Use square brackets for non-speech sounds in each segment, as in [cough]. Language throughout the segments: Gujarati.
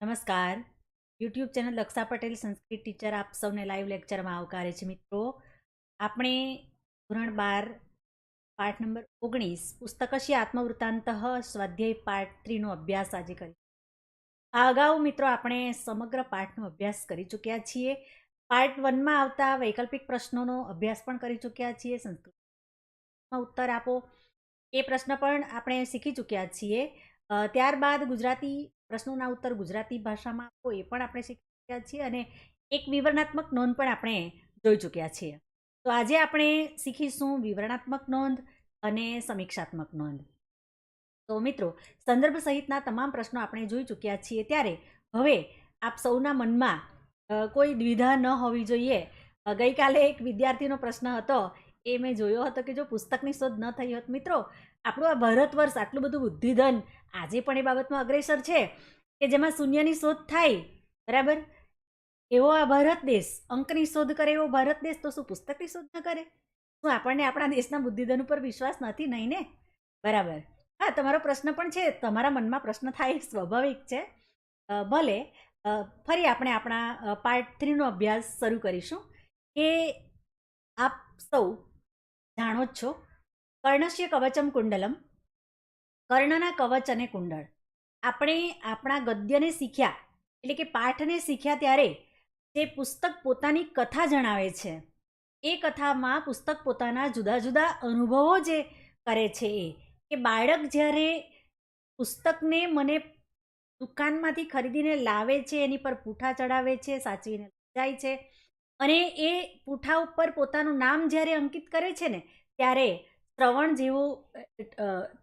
નમસ્કાર. YouTube channel Laksha Patel, Sanskrit teacher, આપ સૌને લાઈવ લેક્ચરમાં આવકારે છે મિત્રો. આપણે ધોરણ બાર, પાઠ નંબર ઓગણીસ પુસ્તકશી આત્મવૃત્તાંત સ્વાધ્યાય પાઠ ત્રીનો અભ્યાસ આજે કરી આ અગાઉ મિત્રો આપણે સમગ્ર પાઠનો અભ્યાસ કરી ચૂક્યા છીએ. પાર્ટ વનમાં આવતા વૈકલ્પિક પ્રશ્નોનો અભ્યાસ પણ કરી ચૂક્યા છીએ. સંસ્કૃતમાં ઉત્તર આપો. એ પ્રશ્ન પણ આપણે શીખી ચૂક્યા છીએ. ત્યારબાદ ગુજરાતી પ્રશ્નોના ઉત્તર ગુજરાતી ભાષામાં આપો એ પણ આપણે શીખી ચૂક્યા છીએ અને એક વિવરણાત્મક નોંધ પણ આપણે જોઈ ચૂક્યા છીએ. તો આજે આપણે શીખીશું વિવરણાત્મક નોંધ અને સમીક્ષાત્મક નોંધ. તો મિત્રો, સંદર્ભ સહિતના તમામ પ્રશ્નો આપણે જોઈ ચૂક્યા છીએ ત્યારે હવે આપ સૌના મનમાં કોઈ દ્વિધા ન હોવી જોઈએ. ગઈકાલે એક વિદ્યાર્થીનો પ્રશ્ન હતો, એ મેં જોયો હતો કે જો પુસ્તકની શોધ ન થઈ હોત મિત્રો આપણું આ ભારત વર્ષ, આટલું બધું બુદ્ધિધન આજે પણ એ બાબતમાં અગ્રેસર છે કે જેમાં શૂન્યની શોધ થાય, બરાબર? એવો આ ભારત દેશ, અંકની શોધ કરે એવો ભારત દેશ તો શું પુસ્તકની શોધ ન કરે? શું આપણને આપણા દેશના બુદ્ધિધન ઉપર વિશ્વાસ નથી, નહીં ને? બરાબર. હા, તમારો પ્રશ્ન પણ છે, તમારા મનમાં પ્રશ્ન થાય, સ્વાભાવિક છે. ભલે ફરી આપણે આપણા પાર્ટ થ્રીનો અભ્યાસ શરૂ કરીશું કે આપ સૌ જાણો જ છો કર્ણશ્ય કવચમ કુંડલમ. કર્ણના કવચ અને કુંડળ. આપણે આપણા ગદ્યને શીખ્યા, એટલે કે પાઠને શીખ્યા ત્યારે જે પુસ્તક પોતાની કથા જણાવે છે. એ કથામાં પુસ્તક પોતાના જુદા જુદા અનુભવો જે કરે છે એ, કે બાળક જ્યારે પુસ્તકને મને દુકાનમાંથી ખરીદીને લાવે છે, એની પર પૂઠા ચડાવે છે, સાચવીને જાય છે, અને એ પૂઠા ઉપર પોતાનું નામ જ્યારે અંકિત કરે છે ને, ત્યારે શ્રવણ જેવો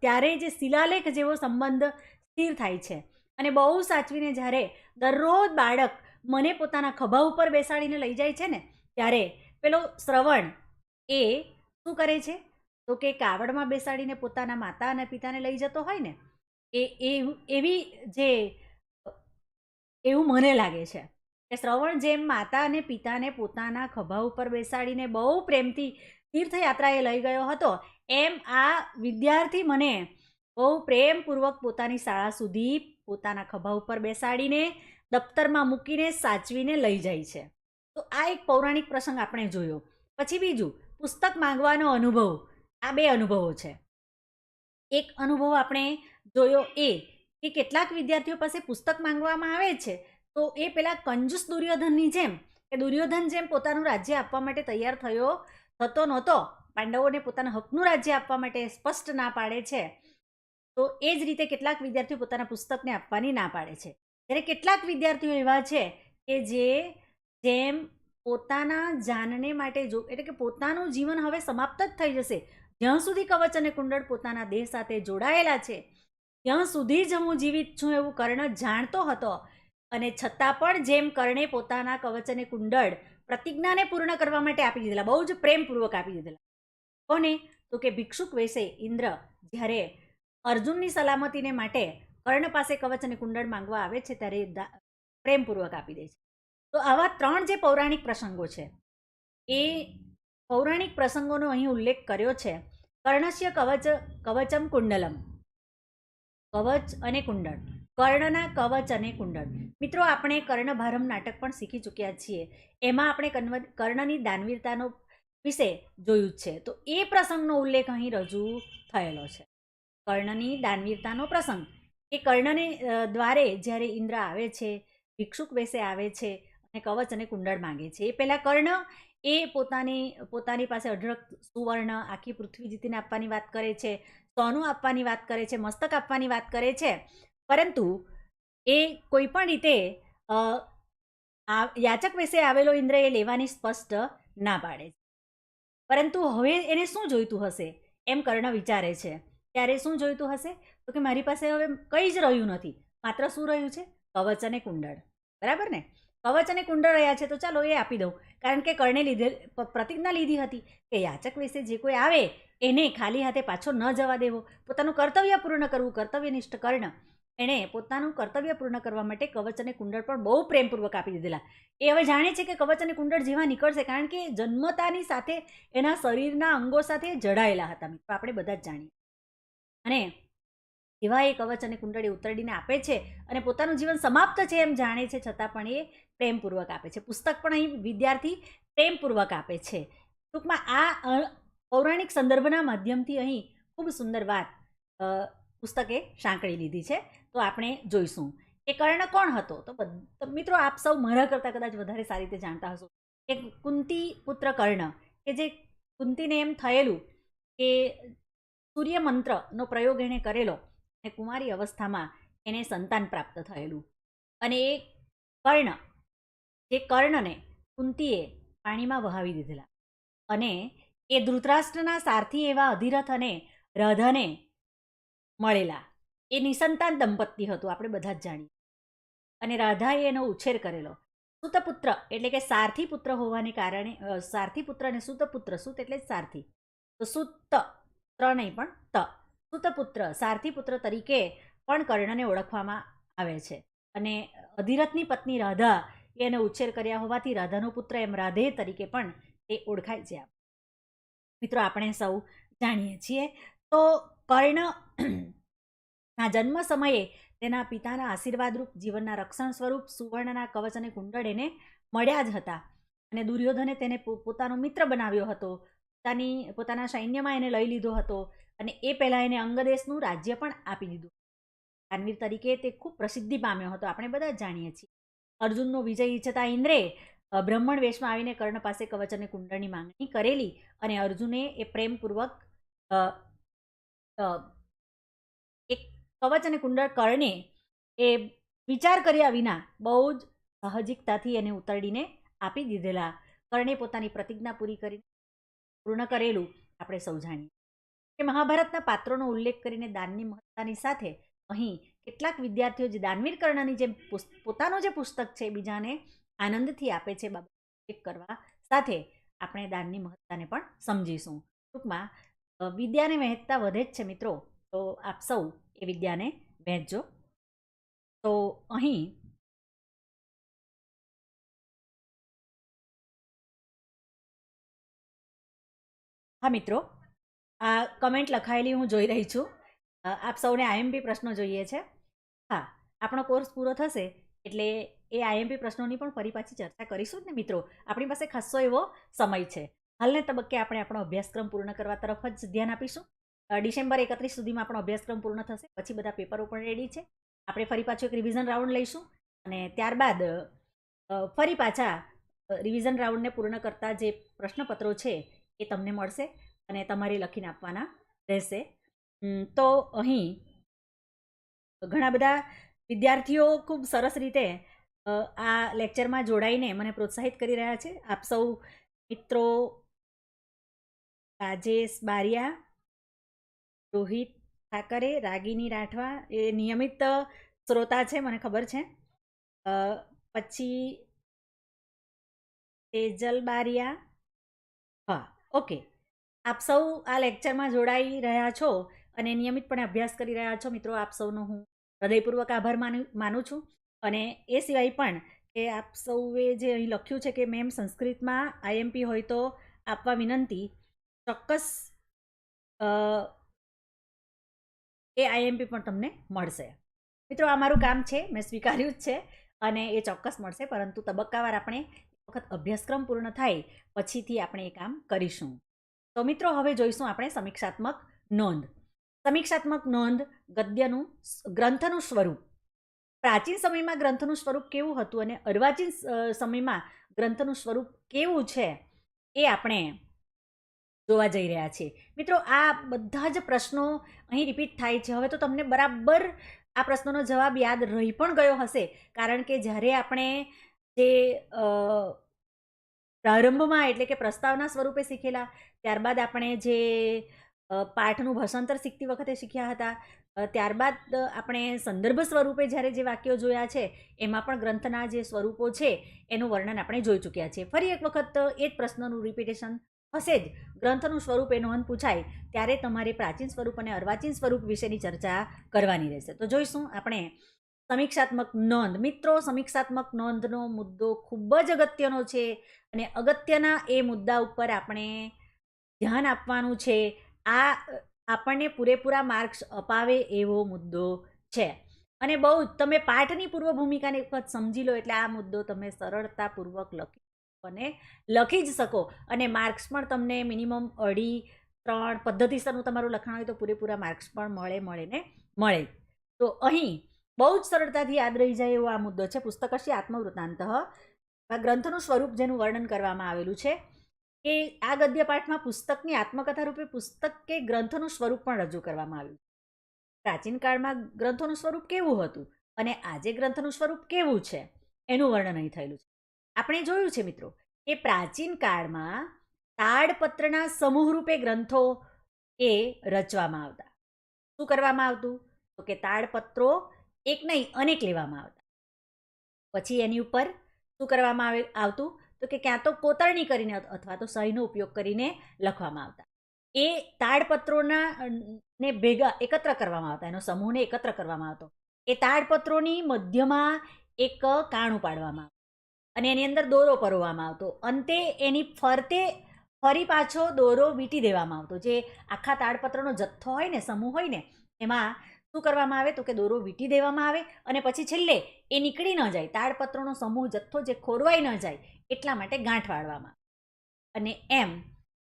ત્યારે જે શિલાલેખ જેવો સંબંધ સ્થિર થાય છે. અને બહુ સાચવીને જ્યારે દરરોજ બાળક મને પોતાના ખભા ઉપર બેસાડીને લઈ જાય છે ને, ત્યારે પેલો શ્રવણ એ શું કરે છે? તો કે કાવડમાં બેસાડીને પોતાના માતા અને પિતાને લઈ જતો હોય ને એ, એવું જે, એવું મને લાગે છે. કે શ્રવણ જેમ માતા અને પિતાને પોતાના ખભા ઉપર બેસાડીને બહુ પ્રેમથી તીર્થયાત્રાએ લઈ ગયો હતો એમ આ વિદ્યાર્થી મને બહુ પ્રેમપૂર્વક પોતાની શાળા સુધી પોતાના ખભા ઉપર બેસાડીને દફતરમાં મૂકીને સાચવીને લઈ જાય છે. તો આ એક પૌરાણિક પ્રસંગ આપણે જોયો. પછી બીજું, પુસ્તક માંગવાનો અનુભવ. આ બે અનુભવો છે. એક અનુભવ આપણે જોયો એ કે કેટલાક વિદ્યાર્થીઓ પાસે પુસ્તક માંગવામાં આવે છે, તો એ પેલા કંજૂસ દુર્યોધનની જેમ, કે દુર્યોધન જેમ પોતાનું રાજ્ય આપવા માટે તૈયાર થયો, થતો નહોતો પાંડવોને પોતાના હકનું રાજ્ય આપવા માટે સ્પષ્ટ ના પાડે છે, તો એ જ રીતે કેટલાક વિદ્યાર્થીઓ પોતાના પુસ્તકને આપવાની ના પાડે છે. જ્યારે કેટલાક વિદ્યાર્થીઓ એવા છે કે જે જેમ પોતાના જાનને માટે જો, એટલે કે પોતાનું જીવન હવે સમાપ્ત જ થઈ જશે, જ્યાં સુધી કવચ અને કુંડળ પોતાના દેહ સાથે જોડાયેલા છે, ત્યાં સુધી જ હું જીવિત છું એવું કર્ણ જાણતો હતો. અને છતાં પણ જેમ કર્ણે પોતાના કવચ અને કુંડળ પ્રતિજ્ઞાને પૂર્ણ કરવા માટે આપી દીધેલા, બહુ જ પ્રેમપૂર્વક આપી દીધેલા. કોને? તો કે ભિક્ષુક વેશે ઇન્દ્ર, જ્યારે અર્જુનની સલામતીને માટે કર્ણ પાસે કવચ અને કુંડળ માંગવા આવે છે, ત્યારે પ્રેમપૂર્વક આપી દે છે. તો આવા ત્રણ જે પૌરાણિક પ્રસંગો છે, એ પૌરાણિક પ્રસંગોનો અહીં ઉલ્લેખ કર્યો છે. કર્ણસ્ય કવચ, કવચમ કુંડલમ. કવચ અને કુંડળ. કર્ણના કવચ અને કુંડળ. મિત્રો, આપણે કર્ણભારમ નાટક પણ શીખી ચૂક્યા છીએ. એમાં આપણે કર્ણની દાનવીરતાનો વિશે જોયું જ છે. તો એ પ્રસંગનો ઉલ્લેખ અહીં રજૂ થયેલો છે. કર્ણની દાનવીરતાનો પ્રસંગ. એ કર્ણને દ્વારે જ્યારે ઇન્દ્ર આવે છે, ભિક્ષુક વેશે આવે છે અને કવચ અને કુંડળ માંગે છે, એ પહેલાં કર્ણ એ પોતાની પોતાની પાસે અઢળક સુવર્ણ, આખી પૃથ્વી જીતીને આપવાની વાત કરે છે, સોનું આપવાની વાત કરે છે, મસ્તક આપવાની વાત કરે છે. પરંતુ એ કોઈ પણ રીતે યાચક વિશે આવેલો ઇન્દ્ર એ લેવાની સ્પષ્ટ ના પાડે છે. પરંતુ હવે એને શું જોઈતું હશે એમ કર્ણ વિચારે છે. ત્યારે શું જોઈતું હશે? તો કે મારી પાસે હવે કંઈ જ રહ્યું નથી. માત્ર શું રહ્યું છે? કવચ અને કુંડળ. બરાબર ને? કવચ અને કુંડળ રહ્યા છે તો ચાલો એ આપી દઉં. કારણ કે કર્ણે લીધે પ્રતિજ્ઞા લીધી હતી કે યાચક વિશે જે કોઈ આવે એને ખાલી હાથે પાછો ન જવા દેવો. પોતાનું કર્તવ્ય પૂર્ણ કરવું, કર્તવ્યનિષ્ઠ કર્ણ એણે પોતાનું કર્તવ્ય પૂર્ણ કરવા માટે કવચ અને કુંડળ પણ બહુ પ્રેમપૂર્વક આપી દીધેલા. એ હવે જાણે છે કે કવચ અને કુંડળ જેવા નીકળશે કારણ કે જન્મતાની સાથે એના શરીરના અંગો સાથે જડાયેલા હતા મિત્રો. આપણે બધા જ જાણીએ. અને એવા એ કવચ અને કુંડળી ઉતરડીને આપે છે અને પોતાનું જીવન સમાપ્ત છે એમ જાણે છે, છતાં પણ એ પ્રેમપૂર્વક આપે છે. પુસ્તક પણ અહીં વિદ્યાર્થી પ્રેમપૂર્વક આપે છે. ટૂંકમાં આ પૌરાણિક સંદર્ભના માધ્યમથી અહીં ખૂબ સુંદર વાત પુસ્તકે સાંકળી લીધી છે. તો આપણે જોઈશું એ કર્ણ કોણ હતો? તો મિત્રો આપ સૌ મારા કરતાં કદાચ વધારે સારી રીતે જાણતા હશો કે કુંતી પુત્ર કર્ણ કે જે કુંતીને એમ થયેલું કે સૂર્ય મંત્રનો પ્રયોગ એણે કરેલો અને કુમારી અવસ્થામાં એને સંતાન પ્રાપ્ત થયેલું. અને એ કર્ણ, જે કર્ણને કુંતીએ પાણીમાં વહાવી દીધેલા અને એ ધૃતરાષ્ટ્રના સારથી એવા અધિરથ અને રાધાને મળેલા. એ નિસંતાન દંપતી હતું, આપણે બધા જ જાણીએ. અને રાધાએ એનો ઉછેર કરેલો. સુતપુત્ર એટલે કે સારથી પુત્ર હોવાને કારણે સારથી પુત્ર અને સુતપુત્ર, સુત એટલે સારથી. તો સુત ત્ર નહીં પણ ત. સુતપુત્ર, સારથી પુત્ર તરીકે પણ કર્ણને ઓળખવામાં આવે છે. અને અધિરથની પત્ની રાધા એને ઉછેર કર્યા હોવાથી રાધાનો પુત્ર એમ રાધે તરીકે પણ તે ઓળખાય છે મિત્રો, આપણે સૌ જાણીએ છીએ. તો કર્ણ [clears throat] ના જન્મ સમયે તેના પિતાના આશીર્વાદરૂપ જીવનના રક્ષણ સ્વરૂપ સુવર્ણના કવચ અને કુંડળ એને મળ્યા જ હતા. અને દુર્યોધને તેને પોતાનો મિત્ર બનાવ્યો હતો. પોતાની પોતાના સૈન્યમાં એને લઈ લીધો હતો અને એ પહેલાં એને અંગદેશનું રાજ્ય પણ આપી દીધું. દાનવીર તરીકે તે ખૂબ પ્રસિદ્ધિ પામ્યો હતો આપણે બધા જ જાણીએ છીએ. અર્જુનનો વિજય ઈચ્છતા ઇન્દ્રે બ્રહ્મણ વેશમાં આવીને કર્ણ પાસે કવચ અને કુંડળની માંગણી કરેલી અને અર્જુને એ પ્રેમપૂર્વક એક કવચ અને કુંડળ કર્ણે એ વિચાર કર્યા વિના બહુ જ સાહજિકતાથી એને ઉતરડીને આપી દીધેલા. કર્ણે પોતાની પ્રતિજ્ઞા પૂરી કરી, પૂર્ણ કરેલું આપણે સૌ જાણીએ. કે મહાભારતના પાત્રોનો ઉલ્લેખ કરીને દાનની મહત્તાની સાથે અહીં કેટલાક વિદ્યાર્થીઓ જે દાનવીર કર્ણની જે પોતાનું જે પુસ્તક છે બીજાને આનંદથી આપે છે બાબત કરવા સાથે આપણે દાનની મહત્તાને પણ સમજીશું. ટૂંકમાં વિદ્યાને વહેંચતા વધે જ છે મિત્રો. તો આપ સૌ એ વિદ્યાને વહેંચજો. તો અહીં હા મિત્રો, આ કમેન્ટ લખાયેલી હું જોઈ રહી છું. આપ સૌને આઈએમપી પ્રશ્નો જોઈએ છે. હા, આપણો કોર્સ પૂરો થશે એટલે એ આઈએમપી પ્રશ્નોની પણ ફરી પાછી ચર્ચા કરીશું ને મિત્રો. આપણી પાસે ખાસો એવો સમય છે. હાલને તબક્કે આપણે આપણો અભ્યાસક્રમ પૂર્ણ કરવા તરફ જ ધ્યાન આપીશું. ડિસેમ્બર એકત્રીસ સુધીમાં આપણો અભ્યાસક્રમ પૂર્ણ થશે. પછી બધા પેપરો પણ રેડી છે. આપણે ફરી પાછું એક રિવિઝન રાઉન્ડ લઈશું અને ત્યારબાદ ફરી પાછા રિવિઝન રાઉન્ડને પૂર્ણ કરતા જે પ્રશ્નપત્રો છે એ તમને મળશે અને તમારે લખીને આપવાના રહેશે. તો અહીં ઘણા બધા વિદ્યાર્થીઓ ખૂબ સરસ રીતે આ લેક્ચરમાં જોડાઈને મને પ્રોત્સાહિત કરી રહ્યા છે. આપ સૌ મિત્રો રાજેશ બારિયા, રોહિત ઠાકરે, રાગીની રાઠવા, એ નિયમિત શ્રોતા છે, મને ખબર છે. પછી તેજલ બારિયા. હા, ઓકે. આપ સૌ આ લેક્ચરમાં જોડાઈ રહ્યા છો અને નિયમિતપણે અભ્યાસ કરી રહ્યા છો. મિત્રો, આપ સૌનો હું હૃદયપૂર્વક આભાર માનું માનું છું. અને એ સિવાય પણ કે આપ સૌએ જે અહીં લખ્યું છે કે, મેમ, સંસ્કૃતમાં આઈએમપી હોય તો આપવા વિનંતી. ચોક્કસ એ આઈએમપી પણ તમને મળશે. મિત્રો, આ મારું કામ છે, મેં સ્વીકાર્યું જ છે અને એ ચોક્કસ મળશે, પરંતુ તબક્કાવાર આપણે વખત અભ્યાસક્રમ પૂર્ણ થાય પછીથી આપણે એ કામ કરીશું. તો મિત્રો, હવે જોઈશું આપણે સમીક્ષાત્મક નોંધ. સમીક્ષાત્મક નોંધ ગદ્યનું ગ્રંથનું સ્વરૂપ. પ્રાચીન સમયમાં ગ્રંથનું સ્વરૂપ કેવું હતું અને અર્વાચીન સમયમાં ગ્રંથનું સ્વરૂપ કેવું છે એ આપણે જોવા જઈ રહ્યા છીએ મિત્રો, આ બધા જ પ્રશ્નો અહીં રિપીટ થાય છે. હવે તો તમને બરાબર આ પ્રશ્નોનો જવાબ યાદ રહી પણ ગયો હશે. કારણ કે જ્યારે આપણે જે પ્રારંભમાં એટલે કે પ્રસ્તાવના સ્વરૂપે શીખેલા, ત્યારબાદ આપણે જે પાઠનું ભાષાંતર શીખતી વખતે શીખ્યા હતા ત્યારબાદ આપણે સંદર્ભ સ્વરૂપે જ્યારે જે વાક્યો જોયા છે, એમાં પણ ગ્રંથના જે સ્વરૂપો છે, એનું વર્ણન આપણે જોઈ ચૂક્યા છે. ફરી એક વખત એ જ પ્રશ્નનું રિપીટેશન હશે જ. ગ્રંથનું સ્વરૂપ એ નોંધ પૂછાય, ત્યારે તમારે પ્રાચીન સ્વરૂપ અને અર્વાચીન સ્વરૂપ વિશેની ચર્ચા કરવાની રહેશે. તો જોઈશું, આપણે સમીક્ષાત્મક નોંધ. મિત્રો, સમીક્ષાત્મક નોંધનો મુદ્દો ખૂબ જ અગત્યનો છે અને અગત્યના એ મુદ્દા ઉપર આપણે ધ્યાન આપવાનું છે. આ, આપણને પૂરેપૂરા માર્ક્સ અપાવે એવો મુદ્દો છે. અને બહુ તમે પાઠની પૂર્વ ભૂમિકાને એક વખત સમજી લો, એટલે આ મુદ્દો તમે સરળતાપૂર્વક લખી અને લખી જ શકો. અને માર્ક્સ પણ તમને મિનિમમ અઢી, ત્રણ પદ્ધતિસરનું તમારું લખાણ હોય તો પૂરેપૂરા માર્ક્સ પણ મળે મળે ને મળે. તો અહીં બહુ જ સરળતાથી યાદ રહી જાય એવો આ મુદ્દો છે. પુસ્તકસ્ય આત્મવૃત્તાંત. આ ગ્રંથનું સ્વરૂપ જેનું વર્ણન કરવામાં આવેલું છે કે આ ગદ્ય પાઠમાં પુસ્તકની આત્મકથા રૂપે પુસ્તક કે ગ્રંથનું સ્વરૂપ પણ રજૂ કરવામાં આવ્યું. પ્રાચીન કાળમાં ગ્રંથોનું સ્વરૂપ કેવું હતું? અને આજે ગ્રંથનું સ્વરૂપ કેવું છે? એનું વર્ણન અહીં થયેલું છે. આપણે જોયું છે મિત્રો કે પ્રાચીન કાળમાં તાડપત્રના સમૂહરૂપે ગ્રંથો એ રચવામાં આવતા. શું કરવામાં આવતું? તો કે તાડપત્રો એક નહીં, અનેક લેવામાં આવતા. પછી એની ઉપર શું કરવામાં આવે, આવતું? તો કે ક્યાં તો કોતરણી કરીને અથવા તો સહીનો ઉપયોગ કરીને લખવામાં આવતા. એ તાડપત્રોના, ને ભેગા એકત્ર કરવામાં આવતા, એનો સમૂહને એકત્ર કરવામાં આવતો. એ તાડપત્રોની મધ્યમાં એક કાણું પાડવામાં અને એની અંદર દોરો પરોવામાં આવતો. અંતે એની ફરતે ફરી પાછો દોરો વીંટી દેવામાં આવતો. જે આખા તાડપત્રનો જથ્થો હોય ને, સમૂહ હોય ને, એમાં શું કરવામાં આવે તો કે દોરો વીંટી દેવામાં આવે અને પછી છેલ્લે એ નીકળી ન જાય. તાડપત્રોનો સમૂહ જથ્થો જે ખોરવાઈ ન જાય એટલા માટે ગાંઠ વાળવામાં અને એમ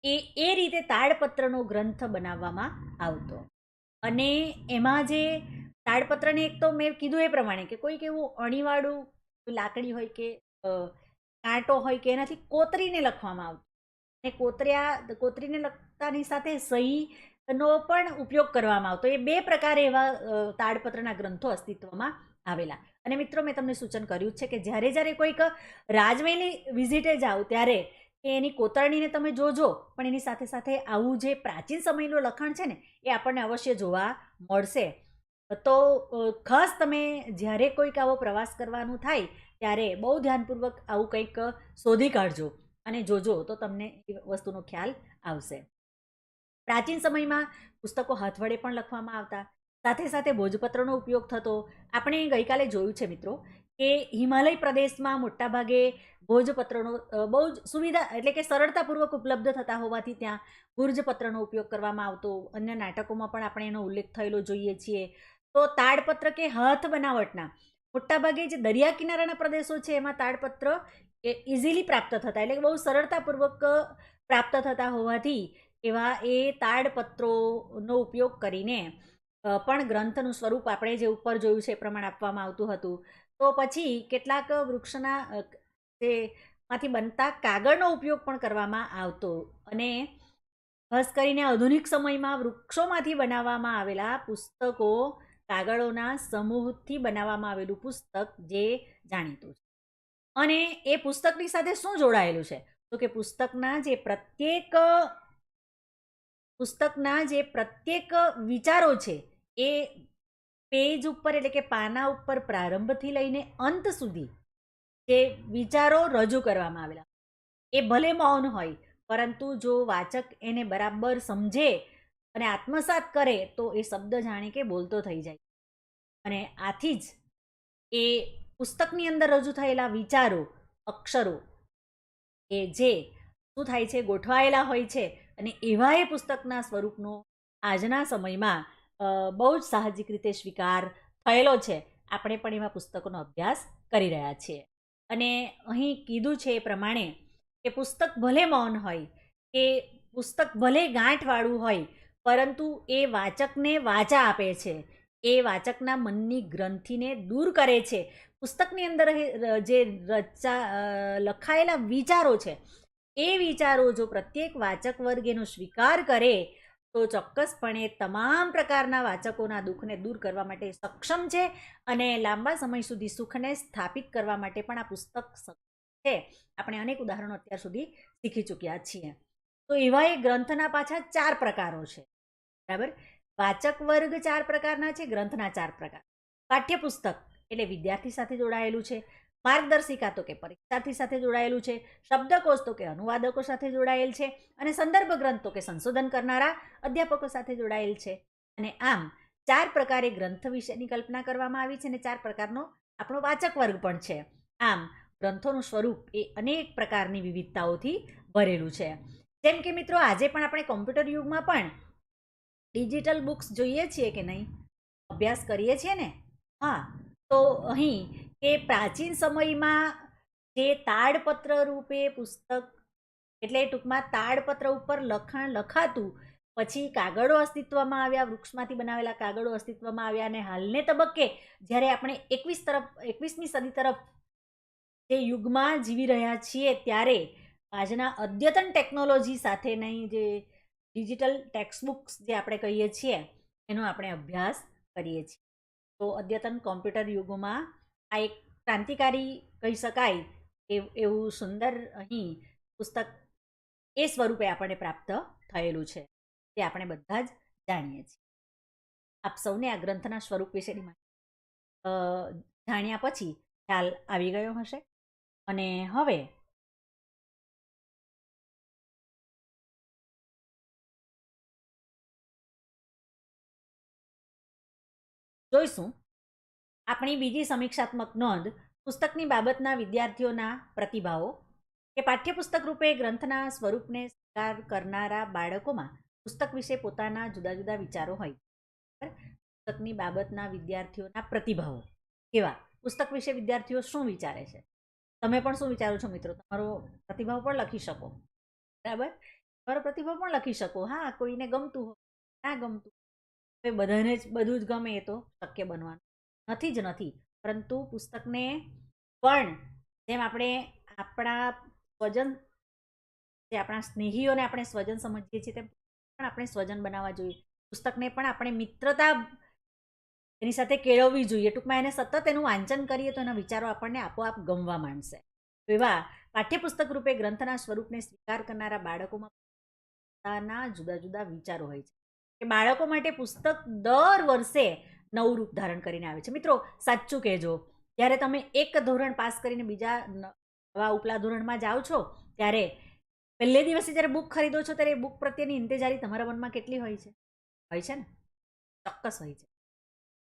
એ એ રીતે તાડપત્રનો ગ્રંથ બનાવવામાં આવતો. અને એમાં જે તાડપત્રને એક તો મેં કીધું એ પ્રમાણે કે કોઈક એવું અણીવાળું લાકડી હોય કે કાંટો હોય કે એનાથી કોતરીને લખવામાં આવતું. અને કોતર્યા, કોતરીને લખતાની સાથે સહીનો પણ ઉપયોગ કરવામાં આવતો. એ બે પ્રકારે એવા તાડપત્રના ગ્રંથો અસ્તિત્વમાં આવેલા. અને મિત્રો, મેં તમને સૂચન કર્યું છે કે જ્યારે જ્યારે કોઈક રાજમહેલની વિઝિટે જાઓ ત્યારે કે એની કોતરણીને તમે જોજો, પણ એની સાથે સાથે આવું જે પ્રાચીન સમયનું લખાણ છે ને, એ આપણને અવશ્ય જોવા મળશે. તો ખાસ તમે જ્યારે કોઈક આવો પ્રવાસ કરવાનું થાય ત્યારે બહુ ધ્યાનપૂર્વક આવું કંઈક શોધી કાઢજો અને જોજો તો તમને એ વસ્તુનો ખ્યાલ આવશે. પ્રાચીન સમયમાં પુસ્તકો હાથ વડે પણ લખવામાં આવતા. સાથે સાથે ભોજપત્રનો ઉપયોગ થતો. આપણે ગઈકાલે જોયું છે મિત્રો કે હિમાલય પ્રદેશમાં મોટાભાગે ભોજપત્રનો બહુ જ સુવિધા એટલે કે સરળતાપૂર્વક ઉપલબ્ધ થતા હોવાથી ત્યાં ભુર્જપત્રનો ઉપયોગ કરવામાં આવતો. અન્ય નાટકોમાં પણ આપણે એનો ઉલ્લેખ થયેલો જોઈએ છીએ. તો તાડપત્ર કે હાથ બનાવટના મોટાભાગે જે દરિયા કિનારાના પ્રદેશો છે, એમાં તાડપત્ર એ ઇઝીલી પ્રાપ્ત થતા, એટલે કે બહુ સરળતાપૂર્વક પ્રાપ્ત થતા હોવાથી એવા એ તાડપત્રોનો ઉપયોગ કરીને પણ ગ્રંથનું સ્વરૂપ આપણે જે ઉપર જોયું છે એ પ્રમાણે આપવામાં આવતું હતું. તો પછી કેટલાક વૃક્ષના જે માંથી બનતા કાગળનો ઉપયોગ પણ કરવામાં આવતો અને ખાસ કરીને આધુનિક સમયમાં વૃક્ષોમાંથી બનાવવામાં આવેલા પુસ્તકો કાગળોના સમૂહથી બનાવવામાં આવેલું પુસ્તક જે જાણીતું છે. અને એ પુસ્તકની સાથે શું જોડાયેલું છે? તો કે પુસ્તકના જે પ્રત્યેક, પુસ્તકના જે પ્રત્યેક વિચારો છે, એ પેજ ઉપર એટલે કે પાના ઉપર પ્રારંભથી લઈને અંત સુધી જે વિચારો રજૂ કરવામાં આવેલા. એ ભલે મૌન હોય, પરંતુ જો વાચક એને બરાબર સમજે અને આત્મસાત કરે તો એ શબ્દ જાણે કે બોલતો થઈ જાય. અને આથી જ એ પુસ્તકની અંદર રજૂ થયેલા વિચારો, અક્ષરો એ જે શું થાય છે, ગોઠવાયેલા હોય છે અને એવા એ પુસ્તકના સ્વરૂપનો આજના સમયમાં બહુ જ સાહજિક રીતે સ્વીકાર થયેલો છે. આપણે પણ એવા પુસ્તકોનો અભ્યાસ કરી રહ્યા છીએ. અને અહીં કીધું છે એ પ્રમાણે કે પુસ્તક ભલે મૌન હોય, કે પુસ્તક ભલે ગાંઠવાળું હોય પરંતુ એ વાચકને વાચા આપે છે. એ વાચકના મનની ગ્રંથિને દૂર કરે છે. પુસ્તકની અંદર જે રચા લખાયેલા વિચારો છે, એ વિચારો જો પ્રત્યેક વાચક વર્ગ એનો સ્વીકાર કરે, તો ચોક્કસપણે તમામ પ્રકારના વાચકોના દુઃખને દૂર કરવા માટે સક્ષમ છે અને લાંબા સમય સુધી સુખને સ્થાપિત કરવા માટે પણ આ પુસ્તક છે. આપણે અનેક ઉદાહરણો અત્યાર સુધી શીખી ચૂક્યા છીએ. તો એવા એ ગ્રંથના પાછા ચાર પ્રકારો છે. બરાબર? વાચક વર્ગ ચાર પ્રકારના છે, ગ્રંથના ચાર પ્રકાર. પાઠ્યપુસ્તક એટલે વિદ્યાર્થી સાથે જોડાયેલું છે, માર્ગદર્શિકા તો કે પરીક્ષાર્થી સાથે જોડાયેલું છે, શબ્દકોશ તો કે અનુવાદકો સાથે જોડાયેલ છે અને સંદર્ભ ગ્રંથ તો કે સંશોધન કરનારા અધ્યાપકો સાથે જોડાયેલ છે. અને આમ ચાર પ્રકારે ગ્રંથ વિશેની કલ્પના કરવામાં આવી છે અને ચાર પ્રકારનો આપણો વાચક વર્ગ પણ છે. આમ ગ્રંથોનું સ્વરૂપ એ અનેક પ્રકારની વિવિધતાઓથી ભરેલું છે. જેમ કે મિત્રો આજે પણ આપણે કોમ્પ્યુટર યુગમાં પણ ડિજિટલ બુક્સ જોઈએ છીએ કે નહીં? અભ્યાસ કરીએ છીએ ને? હા, તો અહીં કે પ્રાચીન સમયમાં જે તાડપત્ર રૂપે પુસ્તક એટલે ટૂંકમાં તાડપત્ર ઉપર લખાણ લખાતું, પછી કાગળો અસ્તિત્વમાં આવ્યા, વૃક્ષમાંથી બનાવેલા કાગળો અસ્તિત્વમાં આવ્યા અને હાલને તબક્કે જ્યારે આપણે એકવીસ તરફ, એકવીસમી સદી તરફ જે યુગમાં જીવી રહ્યા છીએ ત્યારે આજના અદ્યતન ટેકનોલોજી સાથેની જે ડિજિટલ ટેક્સ્ટબુક્સ જે આપણે કહીએ છીએ, એનો આપણે અભ્યાસ કરીએ છીએ. તો અદ્યતન કોમ્પ્યુટર યુગમાં આ એક ક્રાંતિકારી કહી શકાય એવ- એવું સુંદર અહીં પુસ્તક એ સ્વરૂપે આપણને પ્રાપ્ત થયેલું છે તે આપણે બધા જ જાણીએ છીએ. આપ સૌને આ ગ્રંથના સ્વરૂપ વિશેની માહિતી જાણ્યા પછી ખ્યાલ આવી ગયો હશે. અને હવે જોઈશું. આપણી બીજી સમીક્ષાત્મક નોંધ પુસ્તકની બાબતના વિદ્યાર્થીઓના પ્રતિભાવો કે પાઠ્યપુસ્તક રૂપે ગ્રંથના સ્વરૂપને સ્વીકાર કરનારા બાળકોમાં પુસ્તક વિશે પોતાના જુદા જુદા વિચારો હોય? પુસ્તકની બાબતના વિદ્યાર્થીઓના પ્રતિભાવો. કેવા? પુસ્તક વિશે વિદ્યાર્થીઓ શું વિચારે છે? તમે પણ શું વિચારો છો મિત્રો? તમારો પ્રતિભાવ પણ લખી શકો. બરાબર? તમારો પ્રતિભાવ પણ લખી શકો. હા, કોઈને ગમતું હોય, ના ગમતું હવે બધાને જ, બધું જ ગમે એ તો શક્ય બનવાનું. નથી જ નથી, પરંતુ પુસ્તકને પણ જેમ આપણે આપણા સ્વજન, જે આપણા સ્નેહીઓને આપણે સ્વજન સમજીએ છીએ, તેમ પણ આપણે સ્વજન બનાવવા જોઈએ. પુસ્તકને પણ આપણે મિત્રતા એની સાથે કેળવવી જોઈએ. ટૂંકમાં એને સતત એનું વાંચન કરીએ તો એના વિચારો આપણને આપોઆપ ગમવા માંડશે. એવા પાઠ્યપુસ્તક રૂપે ગ્રંથના સ્વરૂપને સ્વીકાર કરનારા બાળકોમાં પોતાના જુદા જુદા વિચારો હોય છે. કે બાળકો માટે પુસ્તક દર વર્ષે નવું રૂપ ધારણ કરીને આવે છે. મિત્રો, સાચું કહેજો. જ્યારે તમે એક ધોરણ પાસ કરીને બીજા નવા ઉપલા ધોરણમાં જાઓ છો, ત્યારે પહેલે દિવસે જ્યારે બુક ખરીદો છો, ત્યારે બુક પ્રત્યેની ઇંતેજારી તમારા મનમાં કેટલી હોય છે? હોય છે ને? ચોક્કસ હોય છે.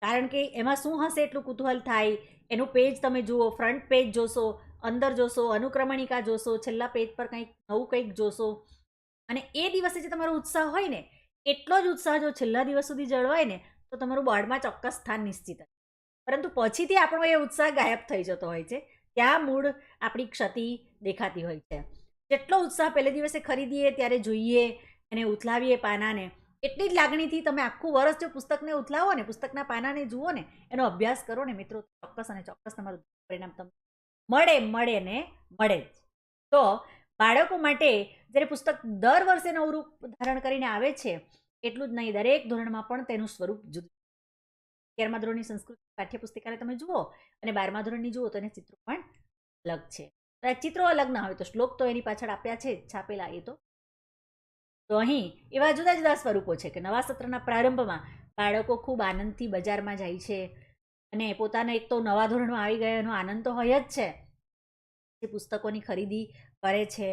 કારણ કે એમાં શું હશે એટલું કુતૂહલ થાય, એનું પેજ તમે જુઓ, ફ્રન્ટ પેજ જોશો, અંદર જોશો, અનુક્રમણિકા જોશો, છેલ્લા પેજ પર કંઈક નવું કંઈક જોશો. અને એ દિવસે જે તમારો ઉત્સાહ હોય ને એટલો જ ઉત્સાહ જો છેલ્લા દિવસ સુધી જળવાય ને, તો તમારું બોર્ડમાં ચોક્કસ સ્થાન નિશ્ચિત હશે. પરંતુ પછીથી આપણો એ ઉત્સાહ ગાયબ થઈ જતો હોય છે. ત્યાં મૂળ આપણી ક્ષતિ દેખાતી હોય છે. જેટલો ઉત્સાહ પહેલે દિવસે ખરીદીએ, ત્યારે જોઈએ એને ઉથલાવીએ પાનાને, એટલી જ લાગણીથી તમે આખું વર્ષ જો પુસ્તકને ઉથલાવો ને, પુસ્તકના પાનાને જુઓ ને, એનો અભ્યાસ કરો ને મિત્રો, ચોક્કસ અને ચોક્કસ તમારું પરિણામ તમને મળે મળે ને મળે જ. તો બાળકો માટે જ્યારે પુસ્તક દર વર્ષે નવું રૂપ ધારણ કરીને આવે છે એટલું જ નહીં દરેક ધોરણમાં પણ તેનું સ્વરૂપ જુદું. અગિયારમા ધોરણની સંસ્કૃત પાઠ્યપુસ્તિકાને તમે જુઓ અને બારમા ધોરણની જુઓ તો એને ચિત્રો પણ અલગ છે. ચિત્રો અલગ ના હોય તો શ્લોક તો એની પાછળ આપ્યા છે જ, છાપેલા એ તો. તો અહીં એવા જુદા જુદા સ્વરૂપો છે કે નવા સત્રના પ્રારંભમાં બાળકો ખૂબ આનંદથી બજારમાં જાય છે અને પોતાના એક તો નવા ધોરણમાં આવી ગયા એનો આનંદ તો હોય જ છે. એ પુસ્તકોની ખરીદી કરે છે,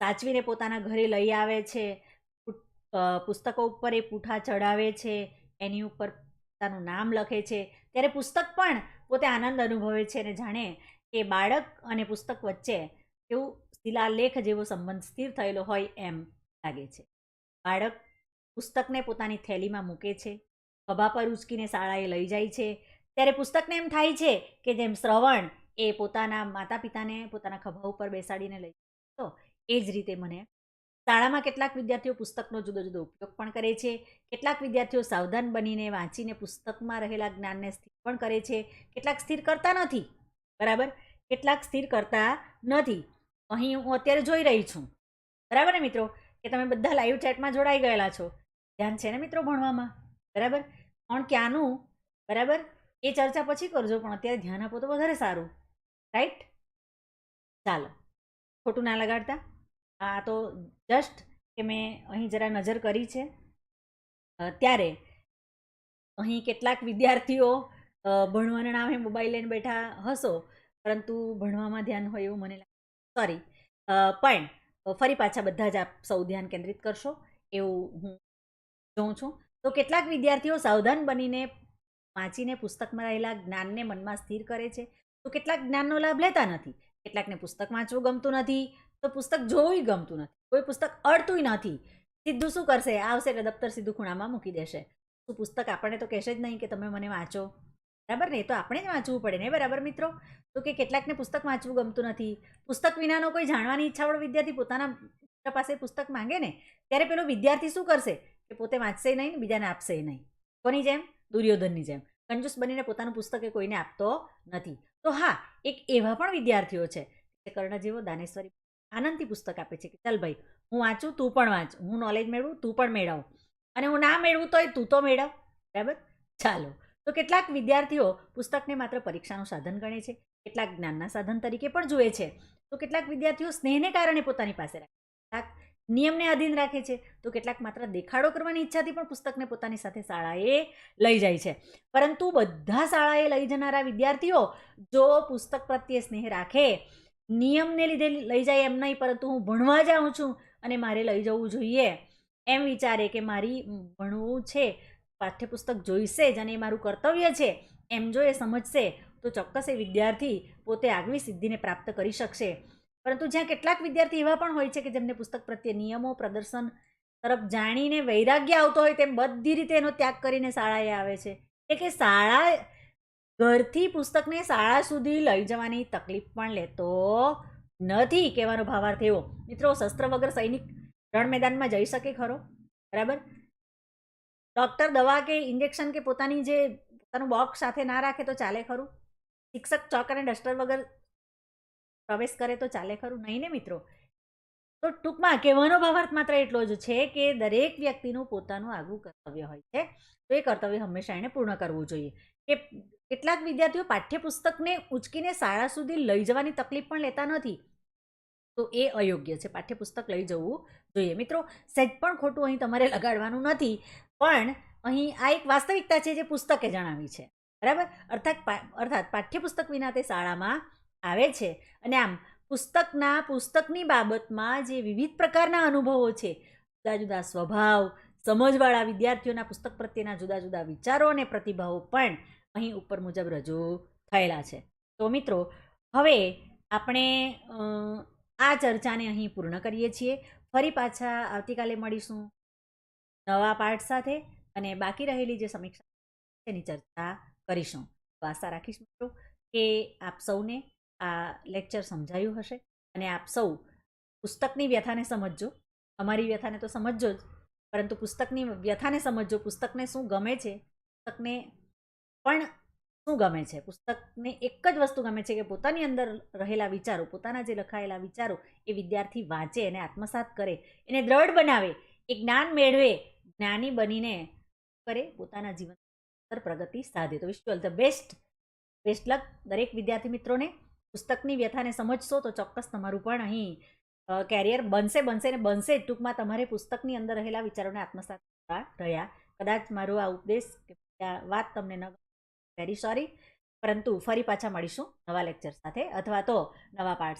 સાચવીને પોતાના ઘરે લઈ આવે છે પુસ્તકો ઉપર એ પૂઠા ચડાવે છે, એની ઉપર પોતાનું નામ લખે છે. ત્યારે પુસ્તક પણ પોતે આનંદ અનુભવે છે અને જાણે કે બાળક અને પુસ્તક વચ્ચે એવું શિલાલેખ જેવો સંબંધ સ્થિર થયેલો હોય એમ લાગે છે. બાળક પુસ્તકને પોતાની થેલીમાં મૂકે છે, ખભા પર ઉચકીને શાળાએ લઈ જાય છે. ત્યારે પુસ્તકને એમ થાય છે કે જેમ શ્રવણ એ પોતાના માતા પિતાને પોતાના ખભા ઉપર બેસાડીને લઈ તો એ જ રીતે મને શાળામાં કેટલાક વિદ્યાર્થીઓ પુસ્તકનો જુદો જુદો ઉપયોગ પણ કરે છે. કેટલાક વિદ્યાર્થીઓ સાવધાન બનીને વાંચીને પુસ્તકમાં રહેલા જ્ઞાનને સ્થિર પણ કરે છે. કેટલાક સ્થિર કરતા નથી. બરાબર? કેટલાક સ્થિર કરતા નથી. અહીં હું અત્યારે જોઈ રહી છું. બરાબર ને મિત્રો? કે તમે બધા લાઈવ ચેટમાં જોડાઈ ગયેલા છો. ધ્યાન છે ને મિત્રો ભણવામાં? બરાબર? પણ ક્યાંનું? બરાબર? એ ચર્ચા પછી કરજો, પણ અત્યારે ધ્યાન આપો તો વધારે સારું. રાઈટ ચાલો. ખોટું ના લગાડતા. આ તો જસ્ટ કે મેં અહીં જરા નજર કરી છે. ત્યારે અહીં કેટલાક વિદ્યાર્થીઓ ભણવાના નામે મોબાઈલ લઈને બેઠા હશો, પરંતુ ભણવામાં ધ્યાન હોય એવું મને લાગે. સોરી પણ ફરી પાછા બધા જ આપ સૌ ધ્યાન કેન્દ્રિત કરશો એવું હું જોઉં છું. તો કેટલાક વિદ્યાર્થીઓ સાવધાન બનીને વાંચીને પુસ્તકમાં રહેલા જ્ઞાનને મનમાં સ્થિર કરે છે. તો કેટલાક જ્ઞાનનો લાભ લેતા નથી. કેટલાકને પુસ્તક વાંચવું ગમતું નથી, તો પુસ્તક જોવું ગમતું નથી. કોઈ પુસ્તક અડતું નથી. સીધું શું કરશે? આવશે એટલે દફતર સીધું ખૂણામાં મૂકી દેશે. શું પુસ્તક આપણને તો કહેશે જ નહીં કે તમે મને વાંચો. બરાબર? ને તો આપણે જ વાંચવું પડે ને બરાબર મિત્રો? તો કે કેટલાકને પુસ્તક વાંચવું ગમતું નથી. પુસ્તક વિનાનો કોઈ જાણવાની ઈચ્છાવાળો વિદ્યાર્થી પોતાના મિત્ર પાસે પુસ્તક માંગે ને, ત્યારે પેલો વિદ્યાર્થી શું કરશે? કે પોતે વાંચશે નહીં ને બીજાને આપશે નહીં. કોની જેમ? દુર્યોધનની જેમ. કંજૂસ બનીને પોતાનું પુસ્તક એ કોઈને આપતો નથી. તો હા, એક એવા પણ વિદ્યાર્થીઓ છે કર્ણ જેવો દાનેશ્વરી આનંદથી પુસ્તક આપે છે કે, ચાલ ભાઈ, હું વાંચું, તું પણ વાંચ, હું નોલેજ મેળવું, તું પણ મેળવ. અને હું ના મેળવું તોય તું તો મેળવ. બરાબર? ચાલો. તો કેટલાક વિદ્યાર્થીઓ પુસ્તકને માત્ર પરીક્ષાનું સાધન ગણે છે, કેટલાક જ્ઞાનના સાધન તરીકે પણ જુએ છે. તો કેટલાક વિદ્યાર્થીઓ સ્નેહને કારણે પોતાની પાસે રાખે નિયમને આધીન રાખે છે. તો કેટલાક માત્ર દેખાડો કરવાની ઈચ્છાથી પણ પુસ્તકને પોતાની સાથે શાળાએ લઈ જાય છે. પરંતુ બધા શાળાએ લઈ જનારા વિદ્યાર્થીઓ જો પુસ્તક પ્રત્યે સ્નેહ રાખે, નિયમને લીધે લઈ જાય એમ નહીં, પરંતુ હું ભણવા જાઉં છું અને મારે લઈ જવું જોઈએ, એમ વિચારે કે મારી ભણવું છે, પાઠ્યપુસ્તક જોઈશે જ અને એ મારું કર્તવ્ય છે, એમ જો એ સમજશે, તો ચોક્કસ એ વિદ્યાર્થી પોતે આગવી સિદ્ધિને પ્રાપ્ત કરી શકશે. પરંતુ જ્યાં કેટલાક વિદ્યાર્થી એવા પણ હોય છે કે જેમને પુસ્તક પ્રત્યે નિયમો, પ્રદર્શન તરફ જાણીને વૈરાગ્ય આવતો હોય તેમ બધી રીતે એનો ત્યાગ કરીને શાળાએ આવે છે. એટલે કે શાળા ઘરથી પુસ્તકને શાળા સુધી લઈ જવાની તકલીફ પણ લેતો નથી કહેવાનો ભાવાર્થ એવો. મિત્રો, શસ્ત્ર વગર સૈનિક રણ મેદાનમાં જઈ શકે ખરો? બરાબર? ડૉક્ટર દવા કે ઇન્જેક્શન કે પોતાની જે પોતાનું બોક્સ સાથે ના રાખે તો ચાલે ખરું? શિક્ષક ચોક અને ડસ્ટર વગર પ્રવેશ કરે તો ચાલે ખરું? નહીં ને મિત્રો? તો ટૂંકમાં કહેવાનો ભાવાર્થ માત્ર એટલો જ છે કે દરેક વ્યક્તિનું પોતાનું આગવું કર્તવ્ય હોય છે. તો એ કર્તવ્ય હંમેશા એણે પૂર્ણ કરવું જોઈએ. કે કેટલાક વિદ્યાર્થીઓ પાઠ્યપુસ્તકને ઉંચકીને શાળા સુધી લઈ જવાની તકલીફ પણ લેતા નથી. તો એ અયોગ્ય છે. પાઠ્યપુસ્તક લઈ જવું જોઈએ. મિત્રો સહેજ પણ ખોટું અહીં તમારે લગાડવાનું નથી. પણ અહીં આ એક વાસ્તવિકતા છે જે પુસ્તકે જણાવી છે. બરાબર? અર્થાત અર્થાત પાઠ્યપુસ્તક વિના તે શાળામાં આવે છે. અને આમ પુસ્તકના, પુસ્તકની બાબતમાં જે વિવિધ પ્રકારના અનુભવો છે જુદા જુદા સ્વભાવ, સમજવાળા વિદ્યાર્થીઓના પુસ્તક પ્રત્યેના જુદા જુદા વિચારો અને પ્રતિભાવો પણ અહીં ઉપર મુજબ રજૂ થયેલા છે. તો મિત્રો, હવે આપણે આ ચર્ચાને અહીં પૂર્ણ કરીએ છીએ. ફરી પાછા આવતીકાલે મળીશું નવા પાઠ સાથે અને બાકી રહેલી જે સમીક્ષા તેની ચર્ચા કરીશું. તો આશા રાખીશ મિત્રો કે આપ સૌને આ લેક્ચર સમજાયું હશે. અને આપ સૌ પુસ્તકની વ્યથાને સમજજો. અમારી વ્યથાને તો સમજજો જ. પરંતુ પુસ્તકની વ્યથાને સમજજો. પુસ્તકને શું ગમે છે? પુસ્તકને પણ શું ગમે છે? પુસ્તકને એક જ વસ્તુ ગમે છે કે પોતાની અંદર રહેલા વિચારો, પોતાના જે લખાયેલા વિચારો એ વિદ્યાર્થી વાંચે એને આત્મસાત કરે. એને દ્રઢ બનાવે. એ જ્ઞાન મેળવે. જ્ઞાની બનીને કરે પોતાના જીવન પ્રગતિ સાધે. તો wish all the best best luck દરેક વિદ્યાર્થી મિત્રોને. પુસ્તકની વ્યથાને સમજશો તો ચોક્કસ તમારું પણ અહીં કેરિયર બનશે બનશે ને બનશે ટૂંકમાં તમારે પુસ્તકની અંદર રહેલા વિચારોને આત્મસાત કરતા રહ્યા. કદાચ મારો આ ઉપદેશ વાત તમને ન વેરી સોરી પરંતુ ફરી પાછા મળીશું નવા લેક્ચર સાથે અથવા તો નવા પાઠ